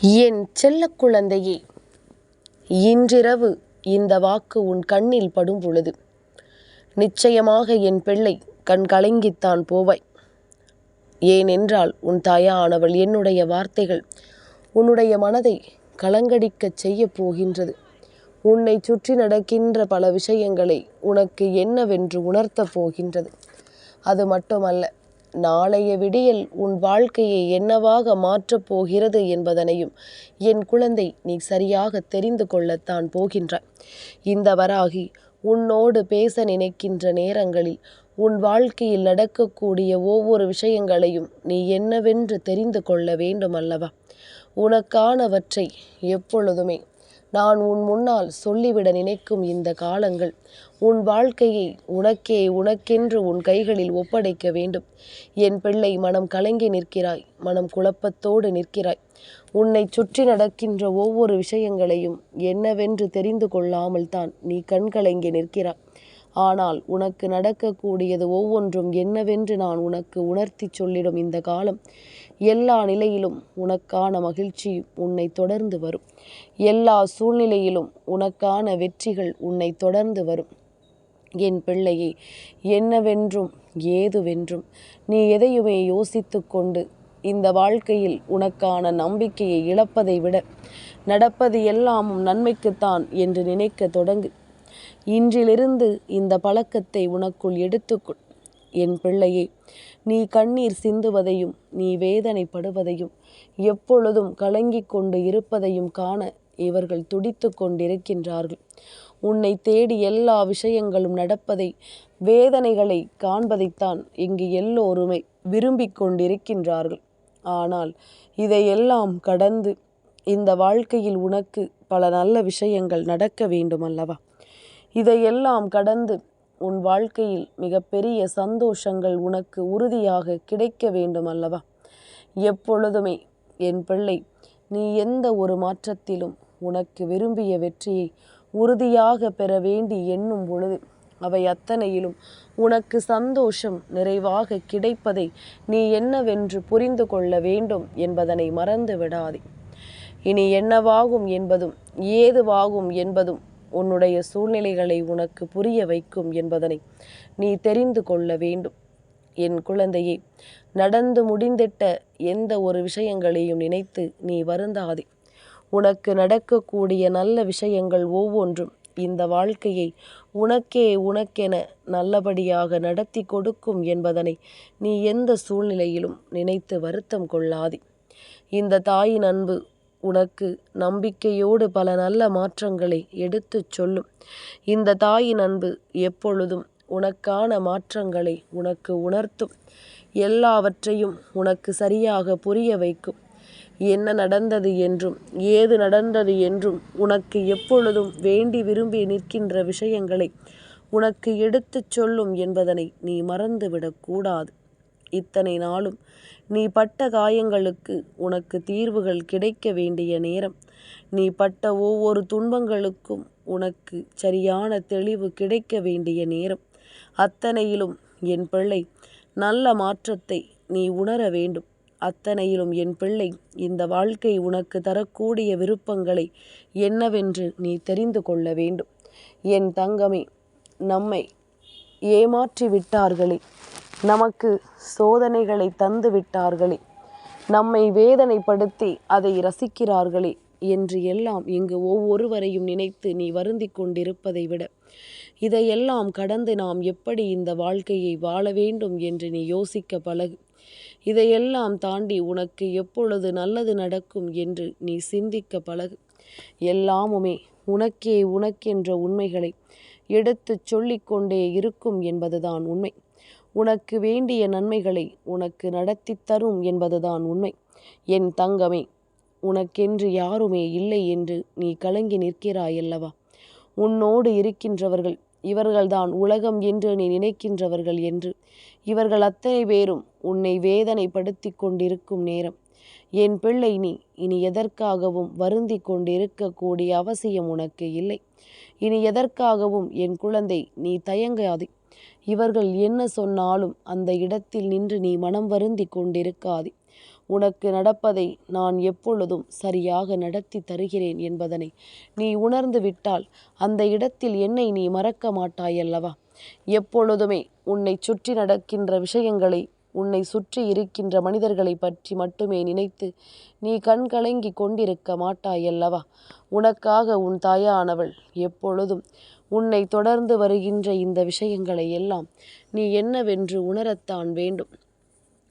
என் செல்ல குழந்தையே இன்றிரவு இந்த வாக்கு உன் கண்ணில் படும் பொழுது. நிச்சயமாக என் பிள்ளை கண் கலங்கித்தான் போவாய். ஏனென்றால் உன் தாயானவள் என்னுடைய வார்த்தைகள் உன்னுடைய மனதை கலங்கடிக்கச் செய்யப் போகின்றது. உன்னை சுற்றி நடக்கின்ற பல விஷயங்களை உனக்கு என்னவென்று உணர்த்தப் போகின்றது. அது மட்டுமல்ல நாளைய விடியல் உன் வாழ்க்கையை என்னவாக மாற்றப் போகிறது என்பதனையும் என் குழந்தை நீ சரியாக தெரிந்து கொள்ளத்தான் போகின்றாய். இந்த வராகி உன்னோடு பேச நினைக்கின்ற நேரங்களில் உன் வாழ்க்கையில் நடக்கக்கூடிய ஒவ்வொரு விஷயங்களையும் நீ என்னவென்று தெரிந்து கொள்ள வேண்டும் அல்லவா உனக்கானவற்றை எப்பொழுதுமே நான் உன் முன்னால் சொல்லிவிட நினைக்கும் இந்த காலங்கள் உன் வாழ்க்கையை உனக்கே உனக்கென்று உன் கைகளில் ஒப்படைக்க வேண்டும். என் பிள்ளை மனம் கலங்கி நிற்கிறாய் மனம் குழப்பத்தோடு நிற்கிறாய். உன்னை சுற்றி நடக்கின்ற ஒவ்வொரு விஷயங்களையும் என்னவென்று தெரிந்து கொள்ளாமல் தான் நீ கண்கலங்கி நிற்கிறாய். ஆனால் உனக்கு நடக்கக்கூடியது ஒவ்வொன்றும் என்னவென்று நான் உனக்கு உணர்த்தி சொல்லிடும் இந்த காலம். எல்லா நிலையிலும் உனக்கான மகிழ்ச்சி உன்னை தொடர்ந்து வரும். எல்லா சூழ்நிலையிலும் உனக்கான வெற்றிகள் உன்னை தொடர்ந்து வரும். என் பிள்ளையே என்னவென்றும் ஏதுவென்றும் நீ எதையுமே யோசித்து கொண்டு இந்த வாழ்க்கையில் உனக்கான நம்பிக்கையை இழப்பதை விட நடப்பது எல்லாமும் நன்மைக்குத்தான் என்று நினைக்க தொடங்கு. இன்றிலிருந்து இந்த பழக்கத்தை உனக்குள் எடுத்துக்கொள். என் பிள்ளையே நீ கண்ணீர் சிந்துவதையும் நீ வேதனைப்படுவதையும் எப்பொழுதும் கலங்கிக் கொண்டு இருப்பதையும் காண இவர்கள் துடித்து கொண்டிருக்கின்றார்கள். உன்னை தேடி எல்லா விஷயங்களும் நடப்பதை வேதனைகளை காண்பதைத்தான் இங்கு எல்லோருமே விரும்பிக் கொண்டிருக்கின்றார்கள். ஆனால் இதையெல்லாம் கடந்து இந்த வாழ்க்கையில் உனக்கு பல நல்ல விஷயங்கள் நடக்க வேண்டும் அல்லவா இதையெல்லாம் கடந்து உன் வாழ்க்கையில் மிகப்பெரிய சந்தோஷங்கள் உனக்கு உறுதியாக கிடைக்க வேண்டும் அல்லவா? எப்பொழுதுமே என் பிள்ளை நீ எந்த ஒரு மாற்றத்திலும் உனக்கு விரும்பிய வெற்றியை உறுதியாக பெற வேண்டி எண்ணும் பொழுது அவை அத்தனையிலும் உனக்கு சந்தோஷம் நிறைவாக கிடைப்பதை நீ என்னவென்று புரிந்து கொள்ள வேண்டும் என்பதனை மறந்து விடாதே இனி என்னவாகும் என்பதும் ஏதுவாகும் என்பதும் உன்னுடைய சூழ்நிலைகளை உனக்கு புரிய வைக்கும் என்பதனை நீ தெரிந்து கொள்ள வேண்டும். என் குழந்தையே நடந்து முடிந்திட்ட எந்த ஒரு விஷயங்களையும் நினைத்து நீ வருந்தாதே. உனக்கு நடக்கக்கூடிய நல்ல விஷயங்கள் ஒவ்வொன்றும் இந்த வாழ்க்கையை உனக்கே உனக்கென நல்லபடியாக நடத்தி கொடுக்கும் என்பதனை நீ எந்த சூழ்நிலையிலும் நினைத்து வருத்தம் கொள்ளாதே. இந்த தாயின் அன்பு உனக்கு நம்பிக்கையோடு பல நல்ல மாற்றங்களை எடுத்துச் சொல்லும். இந்த தாயின் அன்பு எப்பொழுதும் உனக்கான மாற்றங்களை உனக்கு உணர்த்தும். எல்லாவற்றையும் உனக்கு சரியாக புரிய வைக்கும். என்ன நடந்தது என்றும் ஏது நடந்தது என்றும் உனக்கு எப்பொழுதும் வேண்டி விரும்பி நிற்கின்ற விஷயங்களை உனக்கு எடுத்துச் சொல்லும் என்பதனை நீ மறந்துவிடக்கூடாது இத்தனை நாளும் நீ பட்ட காயங்களுக்கு உனக்கு தீர்வுகள் கிடைக்க வேண்டிய நேரம். நீ பட்ட ஒவ்வொரு துன்பங்களுக்கும் உனக்கு சரியான தெளிவு கிடைக்க வேண்டிய நேரம். அத்தனையிலும் என் பிள்ளை நல்ல மாற்றத்தை நீ உணர வேண்டும். அத்தனையிலும் என் பிள்ளை இந்த வாழ்க்கை உனக்கு தரக்கூடிய விருப்பங்களை என்னவென்று நீ தெரிந்து கொள்ள வேண்டும். என் தங்கமே நம்மை ஏமாற்றி விட்டார்களே நமக்கு சோதனைகளை தந்து விட்டார்களே. நம்மை வேதனைப்படுத்தி அதை ரசிக்கிறார்களே என்று எல்லாம் இங்கு ஒவ்வொருவரையும் நினைத்து நீ வருந்தி கொண்டிருப்பதை விட. இதையெல்லாம் கடந்து நாம் எப்படி இந்த வாழ்க்கையை வாழ வேண்டும் என்று நீ யோசிக்க பழகு. இதையெல்லாம் தாண்டி உனக்கு எப்பொழுது நல்லது நடக்கும் என்று நீ சிந்திக்க பழகு. எல்லாமுமே உனக்கே உனக்கென்ற உண்மைகளை எடுத்துச் சொல்லிக்கொண்டே இருக்கும் என்பதுதான் உண்மை. உனக்கு வேண்டிய நன்மைகளை உனக்கு நடத்தி தரும் என்பதுதான் உண்மை. என் தங்கமே உனக்கென்று யாருமே இல்லை என்று நீ கலங்கி நிற்கிறாயல்லவா உன்னோடு இருக்கின்றவர்கள் இவர்கள்தான் உலகம் என்று நீ நினைக்கின்றவர்கள் என்று. இவர்கள் அத்தனை பேரும் உன்னை வேதனைப்படுத்தி கொண்டிருக்கும் நேரம். என் பிள்ளை நீ இனி எதற்காகவும் வருந்தி கொண்டிருக்கக்கூடிய அவசியம் உனக்கு இல்லை. இனி எதற்காகவும் என் குழந்தை நீ தயங்காதே. இவர்கள் என்ன சொன்னாலும் அந்த இடத்தில் நின்று நீ மனம் வருந்தி கொண்டிருக்காதே. உனக்கு நடப்பதை நான் எப்பொழுதும் சரியாக நடத்தி தருகிறேன் என்பதனை நீ உணர்ந்து விட்டால் அந்த இடத்தில் என்னை நீ மறக்க மாட்டாயல்லவா? எப்பொழுதுமே உன்னை சுற்றி நடக்கின்ற விஷயங்களை உன்னை சுற்றி இருக்கின்ற மனிதர்களை பற்றி மட்டுமே நினைத்து நீ கண் கலங்கி கொண்டிருக்க மாட்டாயல்லவா? உனக்காக உன் தாயானவள் எப்பொழுதும் உன்னை தொடர்ந்து வருகின்ற இந்த விஷயங்களை எல்லாம் நீ என்னவென்று உணரத்தான் வேண்டும்.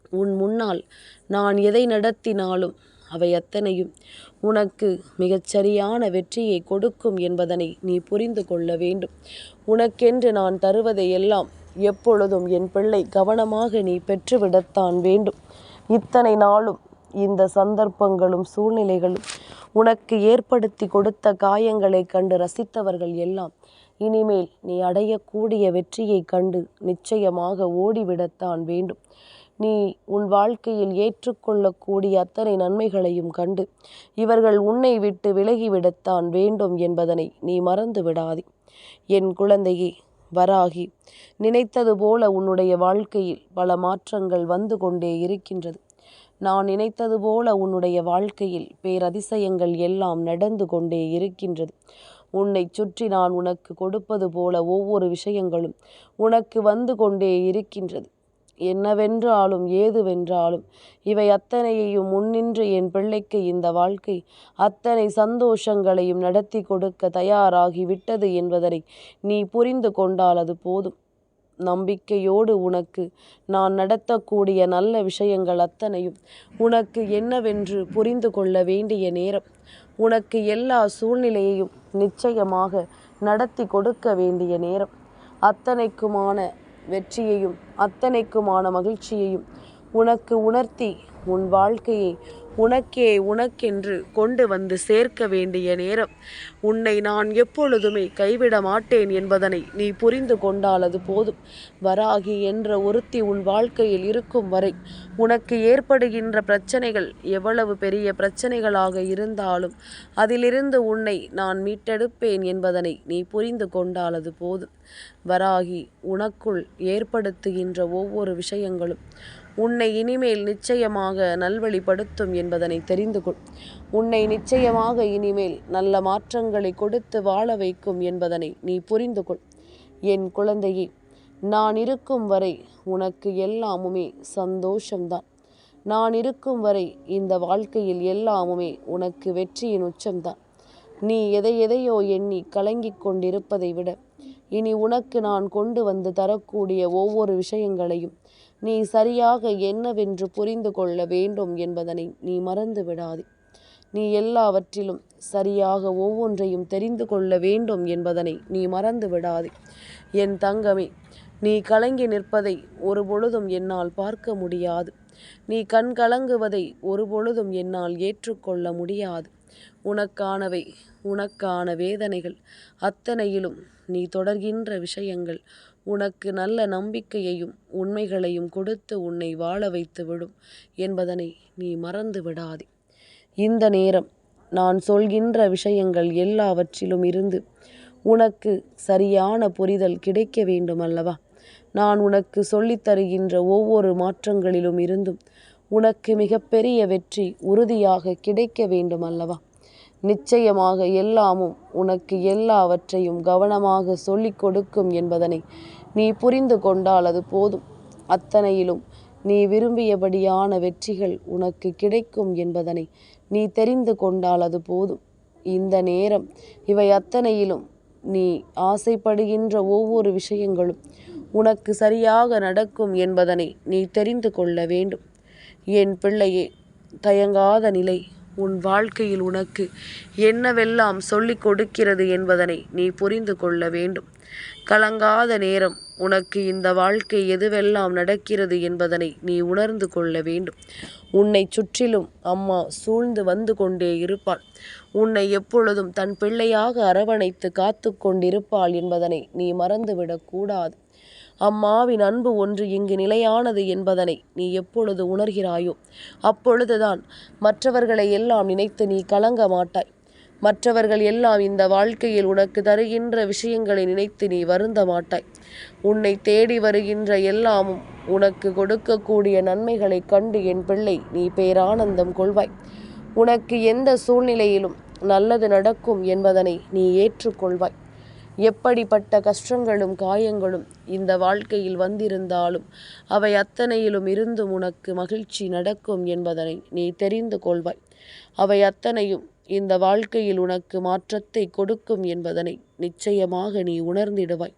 உன் முன்னால் நான் எதை நடத்தினாலும் அவை அத்தனையும் உனக்கு மிகச்சரியான வெற்றியை கொடுக்கும் என்பதனை நீ புரிந்து கொள்ள வேண்டும். உனக்கென்று நான் தருவதை எல்லாம் எப்பொழுதும் என் பிள்ளை கவனமாக நீ பெற்றுவிடத்தான் வேண்டும். இத்தனை நாளும் இந்த சந்தர்ப்பங்களும் சூழ்நிலைகளும் உனக்கு ஏற்படுத்தி கொடுத்த காயங்களை கண்டு ரசித்தவர்கள் எல்லாம் இனிமேல் நீ அடையக்கூடிய வெற்றியை கண்டு நிச்சயமாக ஓடிவிடத்தான் வேண்டும். நீ உன் வாழ்க்கையில் ஏற்றுக்கொள்ளக்கூடிய அத்தனை நன்மைகளையும் கண்டு இவர்கள் உன்னை விட்டு விலகிவிடத்தான் வேண்டும் என்பதனை நீ மறந்து விடாதே. என் குழந்தையே வராகி நினைத்தது போல உன்னுடைய வாழ்க்கையில் பல மாற்றங்கள் வந்து கொண்டே இருக்கின்றது. நான் நினைத்தது போல உன்னுடைய வாழ்க்கையில் பேரதிசயங்கள் எல்லாம் நடந்து கொண்டே இருக்கின்றது. உன்னை சுற்றி நான் உனக்கு கொடுப்பது போல ஒவ்வொரு விஷயங்களும் உனக்கு வந்து கொண்டே இருக்கின்றது. என்னவென்றாலும் ஏதுவென்றாலும் இவை அத்தனையையும் முன்னின்று என் பிள்ளைக்கு இந்த வாழ்க்கை அத்தனை சந்தோஷங்களையும் நடத்தி கொடுக்க தயாராகி விட்டது என்பதனை நீ புரிந்து கொண்டால் அது போதும். நம்பிக்கையோடு உனக்கு நான் நடத்தக்கூடிய நல்ல விஷயங்கள் அத்தனையும் உனக்கு என்னவென்று புரிந்து கொள்ள வேண்டிய நேரம். உனக்கு எல்லா சூழ்நிலையையும் நிச்சயமாக நடத்தி கொடுக்க வேண்டிய நேரம். அத்தனைக்குமான வெற்றியையும் அத்தனைக்குமான மகிழ்ச்சியையும் உனக்கு உணர்த்தி உன் வாழ்க்கையை உனக்கே உனக்கென்று கொண்டு வந்து சேர்க்க வேண்டிய நேரம். உன்னை நான் எப்பொழுதுமே கைவிட மாட்டேன் என்பதனை நீ புரிந்து கொண்டாலது போதும். வராகி என்ற ஒருத்தி உன் வாழ்க்கையில் இருக்கும் வரை உனக்கு ஏற்படுகின்ற பிரச்சனைகள் எவ்வளவு பெரிய பிரச்சனைகளாக இருந்தாலும் அதிலிருந்து உன்னை நான் மீட்டெடுப்பேன் என்பதனை நீ புரிந்து கொண்டாலது போதும். வராகி உனக்குள் ஏற்படுத்துகின்ற ஒவ்வொரு விஷயங்களும் உன்னை இனிமேல் நிச்சயமாக நல்வழிப்படுத்தும் என்பதனை தெரிந்து கொள். உன்னை நிச்சயமாக இனிமேல் நல்ல மாற்றங்களை கொடுத்து வாழ வைக்கும் என்பதனை நீ புரிந்து கொள். என் குழந்தையே நான் இருக்கும் வரை உனக்கு எல்லாமுமே சந்தோஷம்தான். நான் இருக்கும் வரை இந்த வாழ்க்கையில் எல்லாமுமே உனக்கு வெற்றியின் உச்சம்தான். நீ எதை எதையோ எண்ணி கலங்கிக் கொண்டிருப்பதை விட இனி உனக்கு நான் கொண்டு வந்து தரக்கூடிய ஒவ்வொரு விஷயங்களையும் நீ சரியாக என்னவென்று புரிந்து கொள்ள வேண்டும் என்பதனை நீ மறந்து விடாதே. நீ எல்லாவற்றிலும் சரியாக ஒவ்வொன்றையும் தெரிந்து கொள்ள வேண்டும் என்பதனை நீ மறந்து விடாதே. என் தங்கமே நீ கலங்கி நிற்பதை ஒரு பொழுதும் என்னால் பார்க்க முடியாது. நீ கண் கலங்குவதை ஒரு பொழுதும் என்னால் ஏற்றுக்கொள்ள முடியாது. உனக்கானவை உனக்கான வேதனைகள் அத்தனையிலும் நீ தொடர்கின்ற விஷயங்கள் உனக்கு நல்ல நம்பிக்கையையும் உண்மைகளையும் கொடுத்து உன்னை வாழ வைத்து விடும் என்பதனை நீ மறந்து விடாதே. இந்த நேரம் நான் சொல்கின்ற விஷயங்கள் எல்லாவற்றிலும் இருந்து உனக்கு சரியான புரிதல் கிடைக்க வேண்டும் அல்லவா நான் உனக்கு சொல்லித் தருகின்ற ஒவ்வொரு மாற்றங்களிலும் இருந்தும் உனக்கு மிகப்பெரிய வெற்றி உறுதியாக கிடைக்க வேண்டும் அல்லவா நிச்சயமாக எல்லாமும் உனக்கு எல்லாவற்றையும் கவனமாக சொல்லிக் கொடுக்கும் என்பதனை நீ புரிந்து கொண்டால் அது போதும். அத்தனையிலும் நீ விரும்பியபடியான வெற்றிகள் உனக்கு கிடைக்கும் என்பதனை நீ தெரிந்து கொண்டால் அது போதும். இந்த நேரம் இவை அத்தனையிலும் நீ ஆசைப்படுகின்ற ஒவ்வொரு விஷயங்களும் உனக்கு சரியாக நடக்கும் என்பதனை நீ தெரிந்து கொள்ள வேண்டும். என் பிள்ளையே தயங்காத நிலை உன் வாழ்க்கையில் உனக்கு என்னவெல்லாம் சொல்லிக் கொடுக்கிறது என்பதனை நீ புரிந்து கொள்ள வேண்டும். கலங்காத நேரம் உனக்கு இந்த வாழ்க்கை எதுவெல்லாம் நடக்கிறது என்பதனை நீ உணர்ந்து கொள்ள வேண்டும். உன்னை சுற்றிலும் அம்மா சூழ்ந்து வந்து கொண்டே இருப்பாள். உன்னை எப்பொழுதும் தன் பிள்ளையாக அரவணைத்து காத்து கொண்டிருப்பாள் என்பதனை நீ மறந்துவிடக் கூடாது. அம்மாவின் அன்பு ஒன்று இங்கு நிலையானது என்பதனை நீ எப்பொழுது உணர்கிறாயோ அப்பொழுதுதான் மற்றவர்களை எல்லாம் நினைத்து நீ கலங்க மாட்டாய். மற்றவர்கள் எல்லாம் இந்த வாழ்க்கையில் உனக்கு தருகின்ற விஷயங்களை நினைத்து நீ வருந்த மாட்டாய். உன்னை தேடி வருகின்ற எல்லாமும் உனக்கு கொடுக்கக்கூடிய நன்மைகளை கண்டு என் பிள்ளை நீ பேரானந்தம் கொள்வாய். உனக்கு எந்த சூழ்நிலையிலும் நல்லது நடக்கும் என்பதனை நீ ஏற்றுக்கொள்வாய். எப்படிப்பட்ட கஷ்டங்களும் காயங்களும் இந்த வாழ்க்கையில் வந்திருந்தாலும் அவை அத்தனையிலும் இருந்தும் உனக்கு மகிழ்ச்சி நடக்கும் என்பதனை நீ தெரிந்து கொள்வாய். அவை அத்தனையும் இந்த வாழ்க்கையில் உனக்கு மாற்றத்தை கொடுக்கும் என்பதனை நிச்சயமாக நீ உணர்ந்திடுவாய்.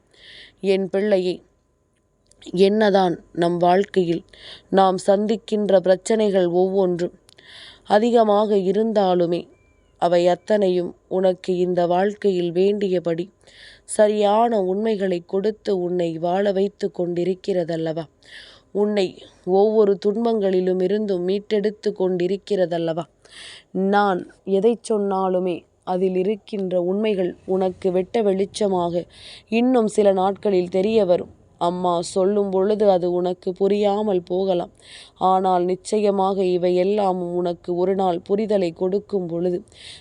என் பிள்ளையே என்னதான் நம் வாழ்க்கையில் நாம் சந்திக்கின்ற பிரச்சனைகள் ஒவ்வொன்றும் அதிகமாக இருந்தாலுமே அவை அத்தனையும் உனக்கு இந்த வாழ்க்கையில் வேண்டியபடி சரியான உண்மைகளை கொடுத்து உன்னை வாழ வைத்து கொண்டிருக்கிறதல்லவா? உன்னை ஒவ்வொரு துன்பங்களிலும் இருந்தும் மீட்டெடுத்து கொண்டிருக்கிறதல்லவா? நான் எதை சொன்னாலுமே அதில் இருக்கின்ற உண்மைகள் உனக்கு வெட்ட வெளிச்சமாக இன்னும் சில நாட்களில் தெரிய வரும். அம்மா சொல்லும் பொழுது அது உனக்கு புரியாமல் போகலாம். ஆனால் நிச்சயமாக இவை உனக்கு ஒரு நாள் புரிதலை கொடுக்கும் பொழுது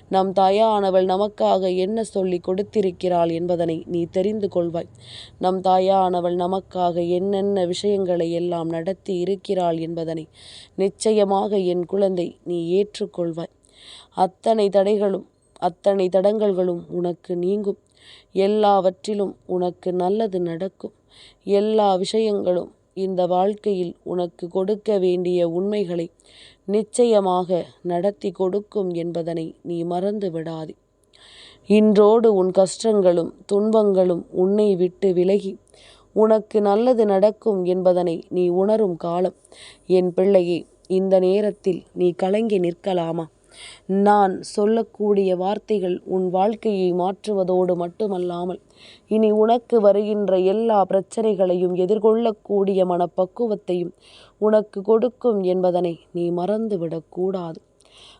நம் தாயானவள் நமக்காக என்ன சொல்லி கொடுத்திருக்கிறாள் என்பதனை நீ தெரிந்து கொள்வாய். நம் தாயானவள் நமக்காக என்னென்ன விஷயங்களை எல்லாம் நடத்தி இருக்கிறாள் என்பதனை நிச்சயமாக என் குழந்தை நீ ஏற்றுக்கொள்வாய். அத்தனை தடைகளும் அத்தனை தடங்கல்களும் உனக்கு நீங்கும். எல்லாவற்றிலும் உனக்கு நல்லது நடக்கும். எல்லா விஷயங்களும் இந்த வாழ்க்கையில் உனக்கு கொடுக்க வேண்டிய உண்மைகளை நிச்சயமாக நடத்தி கொடுக்கும் என்பதனை நீ மறந்து விடாதே. இன்றோடு உன் கஷ்டங்களும் துன்பங்களும் உன்னை விட்டு விலகி உனக்கு நல்லது நடக்கும் என்பதனை நீ உணரும் காலம். என் பிள்ளையே இந்த நேரத்தில் நீ கலங்கி நிற்கலாமா? நான் சொல்லக்கூடிய வார்த்தைகள் உன் வாழ்க்கையை மாற்றுவதோடு மட்டுமல்லாமல் இனி உனக்கு வருகின்ற எல்லா பிரச்சனைகளையும் எதிர்கொள்ளக்கூடிய மனப்பக்குவத்தையும் உனக்கு கொடுக்கும் என்பதனை நீ மறந்துவிடக்கூடாது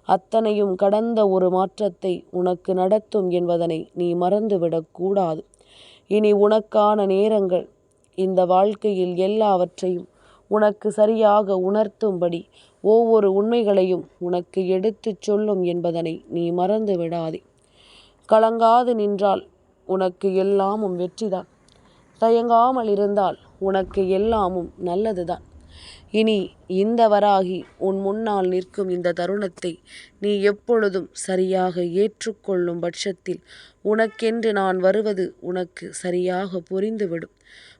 அத்தனையும் கடந்த ஒரு மாற்றத்தை உனக்கு நடத்தும் என்பதனை நீ மறந்துவிடக்கூடாது இனி உனக்கான நேரங்கள் இந்த வாழ்க்கையில் எல்லாவற்றையும் உனக்கு சரியாக உணர்த்தும்படி ஒவ்வொரு உண்மைகளையும் உனக்கு எடுத்துச் சொல்லும் என்பதனை நீ மறந்து விடாதே. கலங்காது நின்றால் உனக்கு எல்லாமும் வெற்றிதான். தயங்காமல் இருந்தால் உனக்கு எல்லாமும் நல்லதுதான். இனி இந்த வராகி உன் முன்னால் நிற்கும் இந்த தருணத்தை நீ எப்பொழுதும் சரியாக ஏற்றுக்கொள்ளும் பட்சத்தில் உனக்கென்று நான் வருவது உனக்கு சரியாக புரிந்துவிடும்.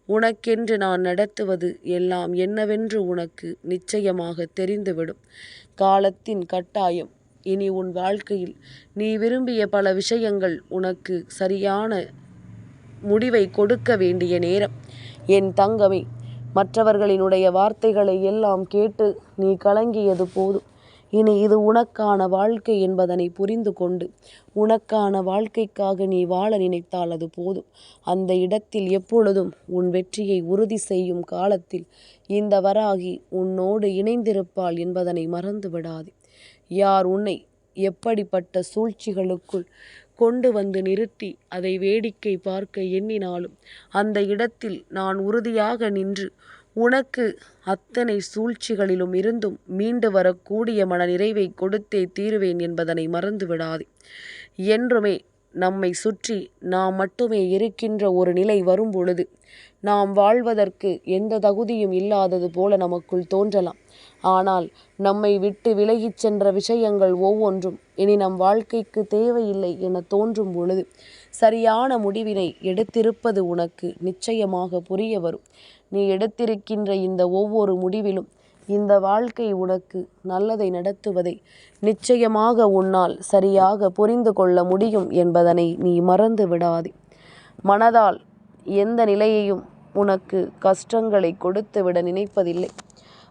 உனக்கென்று நான் நடத்துவது எல்லாம் என்னவென்று உனக்கு நிச்சயமாக தெரிந்துவிடும். காலத்தின் கட்டாயம். இனி உன் வாழ்க்கையில் நீ விரும்பிய பல விஷயங்கள் உனக்கு சரியான முடிவை கொடுக்க வேண்டிய நேரம். என் தங்கமே மற்றவர்களினுடைய வார்த்தைகளை எல்லாம் கேட்டு நீ கலங்கியது போதும். இனி இது உனக்கான வாழ்க்கை என்பதனை புரிந்து கொண்டு உனக்கான வாழ்க்கைக்காக நீ வாழ நினைத்தால் அது போதும். அந்த இடத்தில் எப்பொழுதும் உன் வெற்றியை உறுதி செய்யும் காலத்தில் இந்த வராகி உன்னோடு இணைந்திருப்பாள் என்பதனை மறந்து விடாதே. யார் உன்னை எப்படிப்பட்ட சூழ்ச்சிகளுக்குள் கொண்டு வந்து நிறுத்தி அதை வேடிக்கை பார்க்க எண்ணினாலும் அந்த இடத்தில் நான் உறுதியாக நின்று உனக்கு அத்தனை சூழ்ச்சிகளிலும் இருந்தும் மீண்டு வரக்கூடிய மன நிறைவை கொடுத்தே தீருவேன் என்பதனை மறந்து விடாதே என்றுமே நம்மை சுற்றி நாம் மட்டுமே இருக்கின்ற ஒரு நிலை வரும்பொழுது நாம் வாழ்வதற்கு எந்த தகுதியும் இல்லாதது போல நமக்குள் தோன்றலாம். ஆனால் நம்மை விட்டு விலகிச் சென்ற விஷயங்கள் ஒவ்வொன்றும் இனி நம் வாழ்க்கைக்கு தேவையில்லை என தோன்றும் பொழுது சரியான முடிவினை எடுத்திருப்பது உனக்கு நிச்சயமாக புரிய வரும். நீ எடுத்திருக்கின்ற இந்த ஒவ்வொரு முடிவிலும் இந்த வாழ்க்கை உனக்கு நல்லதை நடத்துவதை நிச்சயமாக உன்னால் சரியாக புரிந்து கொள்ள முடியும் என்பதனை நீ மறந்து விடாதே. மனதால் எந்த நிலையையும் உனக்கு கஷ்டங்களை கொடுத்து விட நினைப்பதில்லை.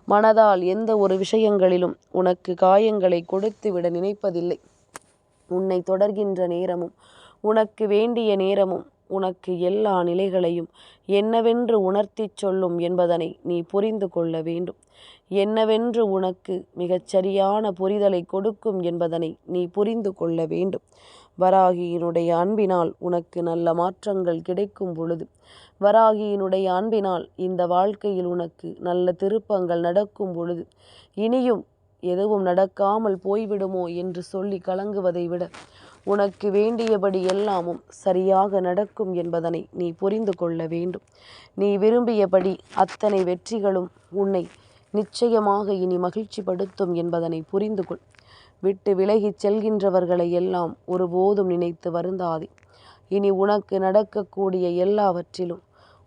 மனதால் எந்த ஒரு விஷயங்களிலும் உனக்கு காயங்களை கொடுத்து விட நினைப்பதில்லை. உன்னை தொடர்கின்ற நேரமும் உனக்கு வேண்டிய நேரமும் உனக்கு எல்லா நிலைகளையும் என்னவென்று உணர்த்திச் சொல்லும் என்பதனை நீ புரிந்து கொள்ள வேண்டும். என்னவென்று உனக்கு மிகச் சரியான புரிதலை கொடுக்கும் என்பதனை நீ புரிந்து கொள்ள வேண்டும். வராகியினுடைய அன்பினால் உனக்கு நல்ல மாற்றங்கள் கிடைக்கும் பொழுது வராகியினுடைய அன்பினால் இந்த வாழ்க்கையில் உனக்கு நல்ல திருப்பங்கள் நடக்கும் பொழுது இனியும் எதுவும் நடக்காமல் போய்விடுமோ என்று சொல்லி கலங்குவதை விட உனக்கு வேண்டியபடி எல்லாமும் சரியாக நடக்கும் என்பதனை நீ புரிந்து கொள்ள வேண்டும். நீ விரும்பியபடி அத்தனை வெற்றிகளும் உன்னை நிச்சயமாக இனி மகிழ்ச்சிப்படுத்தும் என்பதனை புரிந்து கொள். விட்டு விலகிச் செல்கின்றவர்களை எல்லாம் ஒருபோதும் நினைத்து வருந்தாதே. இனி உனக்கு நடக்கக்கூடிய எல்லாவற்றிலும்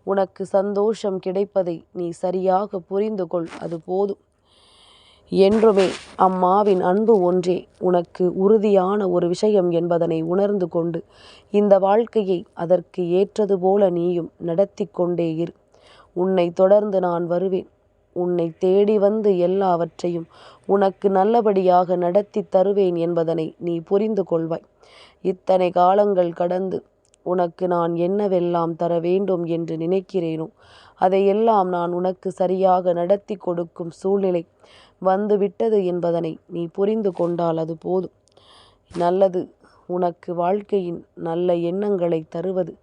உனக்கு சந்தோஷம் கிடைப்பதை நீ சரியாக புரிந்து கொள். அது போதும். என்றுமே அம்மாவின் அன்பு ஒன்றே உனக்கு உறுதியான ஒரு விஷயம் என்பதனை உணர்ந்து கொண்டு இந்த வாழ்க்கையை அதற்கு ஏற்றது போல நீயும் நடத்தி கொண்டே இரு. உன்னை தொடர்ந்து நான் வருவேன். உன்னை தேடி வந்து எல்லாவற்றையும் உனக்கு நல்லபடியாக நடத்தி தருவேன் என்பதனை நீ புரிந்து கொள்வாய். இத்தனை காலங்கள் கடந்து உனக்கு நான் என்னவெல்லாம் தர வேண்டும் என்று நினைக்கிறேனோ அதையெல்லாம் நான் உனக்கு சரியாக நடத்தி கொடுக்கும் சூழ்நிலை வந்துவிட்டது என்பதனை நீ புரிந்து கொண்டால் அது போதும். நல்லது உனக்கு வாழ்க்கையின் நல்ல எண்ணங்களை தருவது.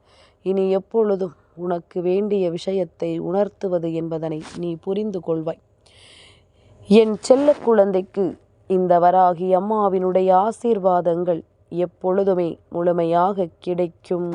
இனி எப்பொழுதும் உனக்கு வேண்டிய விஷயத்தை உணர்த்துவது என்பதனை நீ புரிந்து கொள்வாய். என் செல்ல குழந்தைக்கு இந்த வராகி அம்மாவினுடைய ஆசீர்வாதங்கள் எப்பொழுதுமே முழுமையாக கிடைக்கும்.